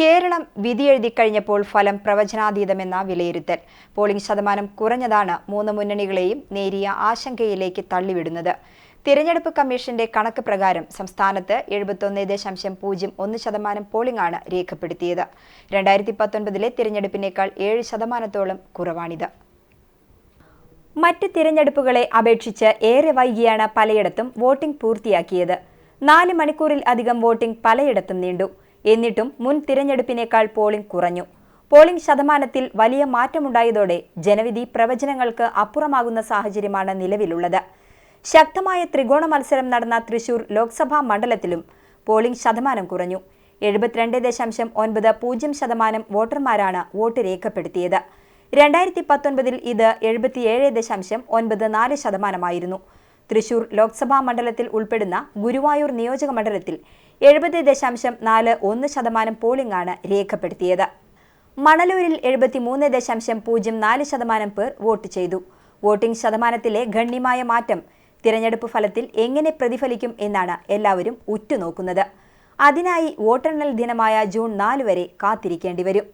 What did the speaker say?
കേരളം വിധിയെഴുതി കഴിഞ്ഞപ്പോൾ ഫലം പ്രവചനാതീതമെന്ന വിലയിരുത്തൽ. പോളിംഗ് ശതമാനം കുറഞ്ഞതാണ് മൂന്ന് മുന്നണികളെയും നേരിയ ആശങ്കയിലേക്ക് തള്ളിവിടുന്നത്. തിരഞ്ഞെടുപ്പ് കമ്മീഷന്റെ കണക്ക് പ്രകാരം സംസ്ഥാനത്ത് എഴുപത്തൊന്ന് ദശാംശം പൂജ്യം ഒന്ന് ശതമാനം പോളിംഗാണ് രേഖപ്പെടുത്തിയത്. രണ്ടായിരത്തി പത്തൊൻപതിലെ തിരഞ്ഞെടുപ്പിനേക്കാൾ ഏഴ് ശതമാനത്തോളം കുറവാണിത്. മറ്റ് തിരഞ്ഞെടുപ്പുകളെ അപേക്ഷിച്ച് ഏറെ വൈകിയാണ് പലയിടത്തും വോട്ടിംഗ് പൂർത്തിയാക്കിയത്. നാല് മണിക്കൂറിൽ അധികം വോട്ടിംഗ് പലയിടത്തും നീണ്ടു. എന്നിട്ടും മുൻ തിരഞ്ഞെടുപ്പിനേക്കാൾ പോളിംഗ് കുറഞ്ഞു. പോളിംഗ് ശതമാനത്തിൽ വലിയ മാറ്റമുണ്ടായതോടെ ജനവിധി പ്രവചനങ്ങൾക്ക് അപ്പുറമാകുന്ന സാഹചര്യമാണ് നിലവിലുള്ളത്. ശക്തമായ ത്രികോണ മത്സരം നടന്ന തൃശൂർ ലോക്സഭാ മണ്ഡലത്തിലും പോളിംഗ് ശതമാനം കുറഞ്ഞു. എഴുപത്തിരണ്ട് ദശാംശം ഒൻപത് പൂജ്യം ശതമാനം വോട്ടർമാരാണ് വോട്ട് രേഖപ്പെടുത്തിയത്. രണ്ടായിരത്തി പത്തൊൻപതിൽ ഇത് എഴുപത്തിയേഴ് ദശാംശം ഒൻപത് നാല് ശതമാനമായിരുന്നു. തൃശൂർ ലോക്സഭാ മണ്ഡലത്തിൽ ഉൾപ്പെടുന്ന ഗുരുവായൂർ നിയോജക മണ്ഡലത്തിൽ എഴുപത് ദശാംശം നാല് ഒന്ന് ശതമാനം പോളിംഗാണ് രേഖപ്പെടുത്തിയത്. മണലൂരിൽ എഴുപത്തിമൂന്ന് ദശാംശം പൂജ്യം നാല് ശതമാനം പേർ വോട്ട് ചെയ്തു. വോട്ടിംഗ് ശതമാനത്തിലെ ഗണ്യമായ മാറ്റം തിരഞ്ഞെടുപ്പ് ഫലത്തിൽ എങ്ങനെ പ്രതിഫലിക്കും എന്നാണ് എല്ലാവരും ഉറ്റുനോക്കുന്നത്. അതിനായി വോട്ടെണ്ണൽ ദിനമായ ജൂൺ നാല് വരെ കാത്തിരിക്കേണ്ടി വരും.